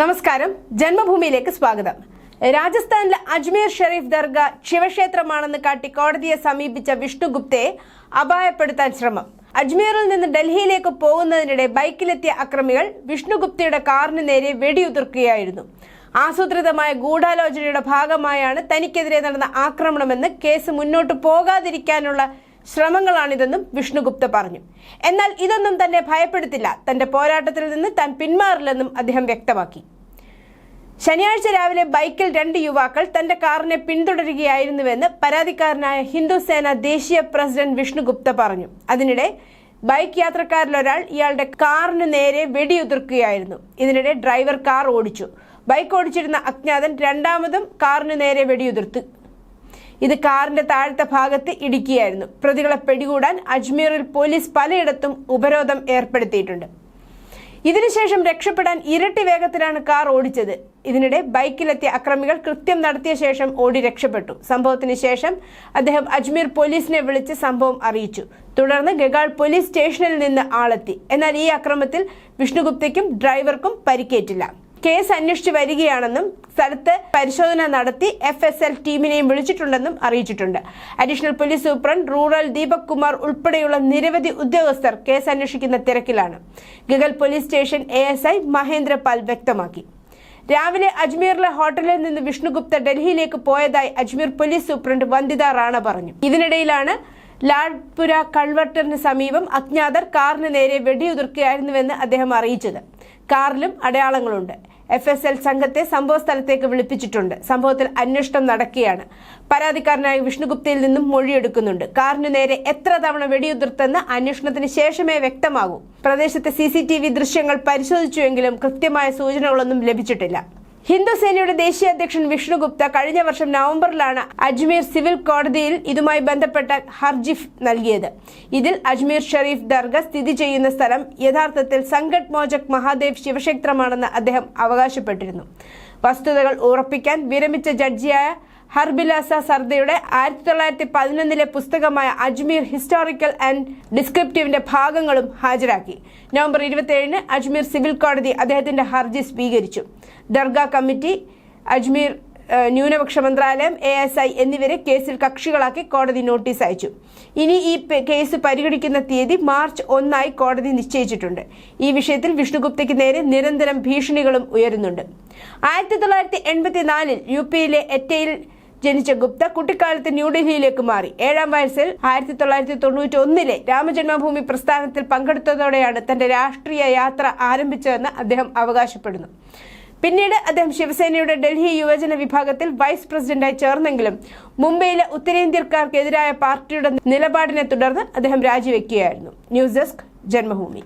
നമസ്കാരം. ജന്മഭൂമിയിലേക്ക് സ്വാഗതം. രാജസ്ഥാനിലെ അജ്മീർ ഷെരീഫ് ദർഗ ശിവക്ഷേത്രമാണെന്ന് കാട്ടി കോടതിയെ സമീപിച്ച വിഷ്ണുഗുപ്തയെ അപായപ്പെടുത്താൻ ശ്രമം. അജ്മീറിൽ നിന്ന് ഡൽഹിയിലേക്ക് പോകുന്നതിനിടെ ബൈക്കിലെത്തിയ അക്രമികൾ വിഷ്ണുഗുപ്തയുടെ കാറിന് നേരെ വെടിയുതിർക്കുകയായിരുന്നു. ആസൂത്രിതമായ ഗൂഢാലോചനയുടെ ഭാഗമായാണ് തനിക്കെതിരെ നടന്ന ആക്രമണമെന്ന് കേസ് മുന്നോട്ട് പോകാതിരിക്കാനുള്ള ശ്രമങ്ങളാണിതെന്നും വിഷ്ണുഗുപ്ത പറഞ്ഞു. എന്നാൽ ഇതൊന്നും തന്നെ ഭയപ്പെടുത്തില്ല. തന്റെ പോരാട്ടത്തിൽ നിന്ന് താൻ പിന്മാറില്ലെന്നും അദ്ദേഹം വ്യക്തമാക്കി. ശനിയാഴ്ച രാവിലെ ബൈക്കിൽ രണ്ട് യുവാക്കൾ തന്റെ കാറിനെ പിന്തുടരുകയായിരുന്നുവെന്ന് പരാതിക്കാരനായ ഹിന്ദുസേന ദേശീയ പ്രസിഡന്റ് വിഷ്ണുഗുപ്ത പറഞ്ഞു. അതിനിടെ ബൈക്ക് യാത്രക്കാരിലൊരാൾ ഇയാളുടെ കാറിന് നേരെ വെടിയുതിർക്കുകയായിരുന്നു. ഇതിനിടെ ഡ്രൈവർ കാർ ഓടിച്ചു. ബൈക്ക് ഓടിച്ചിരുന്ന അജ്ഞാതൻ രണ്ടാമതും കാറിന് നേരെ വെടിയുതിർത്തു. ഇത് കാറിന്റെ താഴത്തെ ഭാഗത്ത് ഇടുക്കിയായിരുന്നു. പ്രതികളെ പിടികൂടാൻ അജ്മീറിൽ പോലീസ് പലയിടത്തും ഉപരോധം ഏർപ്പെടുത്തിയിട്ടുണ്ട്. ഇതിനുശേഷം രക്ഷപ്പെടാൻ ഇരട്ടി വേഗത്തിലാണ് കാർ ഓടിച്ചത്. ഇതിനിടെ ബൈക്കിലെത്തിയ അക്രമികൾ കൃത്യം നടത്തിയ ശേഷം ഓടി രക്ഷപ്പെട്ടു. സംഭവത്തിന് ശേഷം അദ്ദേഹം അജ്മീർ പോലീസിനെ വിളിച്ച് സംഭവം അറിയിച്ചു. തുടർന്ന് ഗഗാൾ പോലീസ് സ്റ്റേഷനിൽ നിന്ന് ആളെത്തി. എന്നാൽ ഈ അക്രമത്തിൽ വിഷ്ണുഗുപ്തയ്ക്കും ഡ്രൈവർക്കും പരിക്കേറ്റില്ല. കേസ് അന്വേഷിച്ചു വരികയാണെന്നും സ്ഥലത്ത് പരിശോധന നടത്തി എഫ് എസ് എൽ ടീമിനെയും വിളിച്ചിട്ടുണ്ടെന്നും അറിയിച്ചിട്ടുണ്ട്. Additional police superintendent rural Deepak Kumar ഉൾപ്പെടെയുള്ള നിരവധി ഉദ്യോഗസ്ഥർ കേസ് അന്വേഷിക്കുന്ന തിരക്കിലാണ്. Gagal police station A S I Mahendrapal വ്യക്തമാക്കി. രാവിലെ അജ്മീറിലെ ഹോട്ടലിൽ നിന്ന് വിഷ്ണുഗുപ്ത ഡൽഹിയിലേക്ക് പോയതായി അജ്മീർ പോലീസ് സൂപ്രണ്ട് വന്ദിത റാണ പറഞ്ഞു. ഇതിനിടയിലാണ് ലാഡ്പുര കൾവർട്ടറിന് സമീപം അജ്ഞാതർ കാറിന് നേരെ വെടിയുതിർക്കുകയായിരുന്നുവെന്ന് അദ്ദേഹം അറിയിച്ചത്. കാറിലും അടയാളങ്ങളുണ്ട്. എഫ് എസ് എൽ സംഘത്തെ സംഭവ സ്ഥലത്തേക്ക് വിളിപ്പിച്ചിട്ടുണ്ട്. സംഭവത്തിൽ അന്വേഷണം നടക്കുകയാണ്. പരാതിക്കാരനായ വിഷ്ണുഗുപ്തയിൽ നിന്നും മൊഴിയെടുക്കുന്നുണ്ട്. കാറിനു നേരെ എത്ര തവണ വെടിയുതിർത്തെന്ന് അന്വേഷണത്തിന് ശേഷമേ വ്യക്തമാകൂ. പ്രദേശത്തെ സി ദൃശ്യങ്ങൾ പരിശോധിച്ചുവെങ്കിലും കൃത്യമായ സൂചനകളൊന്നും ലഭിച്ചിട്ടില്ല. ഹിന്ദുസേനയുടെ ദേശീയ അധ്യക്ഷൻ വിഷ്ണുഗുപ്ത കഴിഞ്ഞ വർഷം നവംബറിലാണ് അജ്മീർ സിവിൽ കോടതിയിൽ ഇതുമായി ബന്ധപ്പെട്ട ഹർജി നൽകിയത്. ഇതിൽ അജ്മീർ ഷെരീഫ് ദർഗ സ്ഥിതി ചെയ്യുന്ന സ്ഥലം യഥാർത്ഥത്തിൽ സംഗട്ട് മോചക് മഹാദേവ് ശിവക്ഷേത്രമാണെന്ന് അദ്ദേഹം അവകാശപ്പെട്ടിരുന്നു. വസ്തുതകൾ ഉറപ്പിക്കാൻ വിരമിച്ച ജഡ്ജിയായ ഹർബിലാസ സർദയുടെ ആയിരത്തി തൊള്ളായിരത്തി പതിനൊന്നിലെ പുസ്തകമായ അജ്മീർ ഹിസ്റ്റോറിക്കൽ ആൻഡ് ഡിസ്ക്രിപ്റ്റീവിന്റെ ഭാഗങ്ങളും ഹാജരാക്കി. നവംബർ ഇരുപത്തിയേഴിന് അജ്മീർ സിവിൽ കോടതി അദ്ദേഹത്തിന്റെ ഹർജി സ്വീകരിച്ചു. ദർഗ കമ്മിറ്റി അജ്മീർ ന്യൂനപക്ഷ മന്ത്രാലയം എ എസ് ഐ എന്നിവരെ കേസിൽ കക്ഷികളാക്കി കോടതി നോട്ടീസ് അയച്ചു. ഇനി ഈ കേസ് പരിഗണിക്കുന്ന തീയതി മാർച്ച് ഒന്നായി കോടതി നിശ്ചയിച്ചിട്ടുണ്ട്. ഈ വിഷയത്തിൽ വിഷ്ണുഗുപ്തയ്ക്ക് നേരെ നിരന്തരം ഭീഷണികളും ഉയരുന്നുണ്ട്. ആയിരത്തി തൊള്ളായിരത്തി എൺപത്തിനാലിൽ യു പിയിലെ എറ്റയിൽ ജനിച്ച ഗുപ്ത കുട്ടിക്കാലത്ത് ന്യൂഡൽഹിയിലേക്ക് മാറി. ഏഴാം വയസ്സിൽ ആയിരത്തി തൊള്ളായിരത്തി തൊണ്ണൂറ്റി ഒന്നിലെ രാമജന്മഭൂമി പ്രസ്ഥാനത്തിൽ പങ്കെടുത്തതോടെയാണ് തന്റെ രാഷ്ട്രീയ യാത്ര ആരംഭിച്ചതെന്ന് അദ്ദേഹം അവകാശപ്പെടുന്നു. പിന്നീട് അദ്ദേഹം ശിവസേനയുടെ ഡൽഹി യുവജന വിഭാഗത്തിൽ വൈസ് പ്രസിഡന്റായി ചേർന്നെങ്കിലും മുംബൈയിലെ ഉത്തരേന്ത്യക്കാർക്കെതിരായ പാർട്ടിയുടെ നിലപാടിനെ തുടർന്ന് അദ്ദേഹം രാജിവെക്കുകയായിരുന്നു. News desk Janmabhumi.